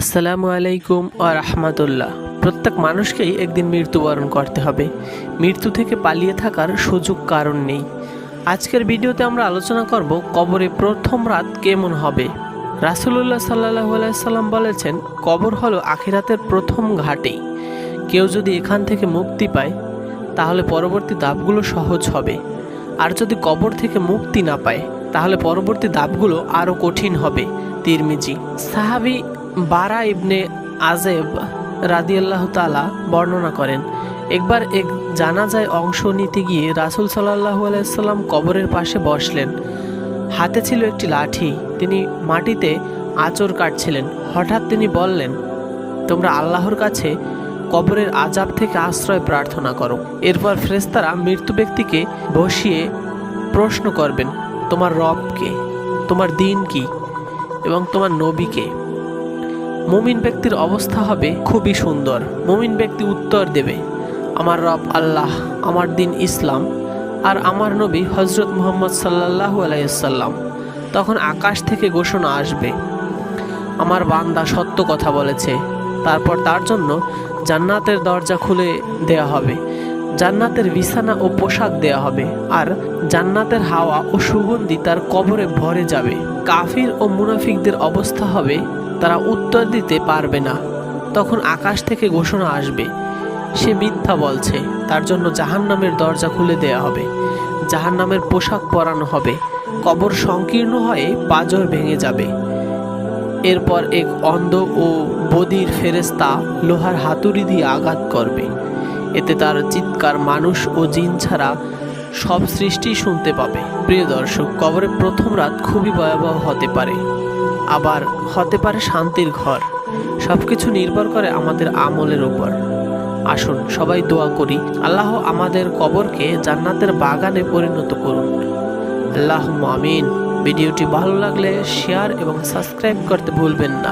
আসসালামু আলাইকুম ও রহমতুল্লাহ। প্রত্যেক মানুষকেই একদিন মৃত্যুবরণ করতে হবে। মৃত্যু থেকে পালিয়ে থাকার সুযোগ কারণ নেই। আজকের ভিডিওতে আমরা আলোচনা করব কবরে প্রথম রাত কেমন হবে। রাসুলুল্লাহ সাল্লাহ সাল্লাম বলেছেন, কবর হলো আখিরাতের প্রথম ঘাটেই কেউ যদি এখান থেকে মুক্তি পায়, তাহলে পরবর্তী ধাপগুলো সহজ হবে। আর যদি কবর থেকে মুক্তি না পায়, তাহলে পরবর্তী ধাপগুলো আরও কঠিন হবে। তিরমিজি, সাহাবি বারা ইবনে আজেব রাদিয়াল্লাহ তালা বর্ণনা করেন, একবার এক জানাজায় অংশ নিতে গিয়ে রাসুল সাল্লাহ আলাইসাল্লাম কবরের পাশে বসলেন। হাতে ছিল একটি লাঠি, তিনি মাটিতে আঁচড় কাটছিলেন। হঠাৎ তিনি বললেন, তোমরা আল্লাহর কাছে কবরের আজাব থেকে আশ্রয় প্রার্থনা করো। এরপর ফ্রেস্তারা মৃত্যু ব্যক্তিকে বসিয়ে প্রশ্ন করবেন, তোমার রবকে তোমার দিন কি? এবং তোমার নবীকে মুমিন ব্যক্তির অবস্থা হবে খুবই সুন্দর। মুমিন ব্যক্তি উত্তর দেবে, আমার রব আল্লাহ, আমার দিন ইসলাম আর আমার নবী হজরত মুহম্মদ সাল্লাহ আলাইসাল্লাম তখন আকাশ থেকে ঘোষণা আসবে, আমার বান্দা সত্য কথা বলেছে। তারপর তার জন্য জান্নাতের দরজা খুলে দেয়া হবে, জান্নাতের বিছানা ও পোশাক দেয়া হবে আর জান্নাতের হাওয়া ও সুগন্ধি তার কবরে ভরে যাবে। কাফির ও মুনাফিকদের অবস্থা হবে তারা উত্তর দিতে পারবে না। তখন আকাশ থেকে ঘোষণা আসবে। সে মিথ্যা বলছে। তার জন্য জাহান্নামের দরজা খুলে দেয়া হবে। জাহান্নামের পোশাক পরানো হবে। কবর সংকীর্ণ হয়ে পাজর ভেঙে যাবে। এরপর এক অন্ধ ও বদির ফেরেস্তা লোহার হাতুড়ি দিয়ে আঘাত করবে। এতে তার চিৎকার মানুষ ও জিন ছাড়া সব সৃষ্টি শুনতে পাবে। প্রিয় দর্শক কবরে প্রথম রাত খুবই ভয়াবহ হতে পারে। আবার হতে পারে শান্তির ঘর। সব কিছু নির্ভর করে আমাদের আমলের উপর। আসুন, সবাই দোয়া করি, আল্লাহ আমাদের কবরকে জান্নাতের বাগানে পরিণত করুন। আল্লাহ আমিন। ভিডিওটি ভালো লাগলে শেয়ার এবং সাবস্ক্রাইব করতে ভুলবেন না।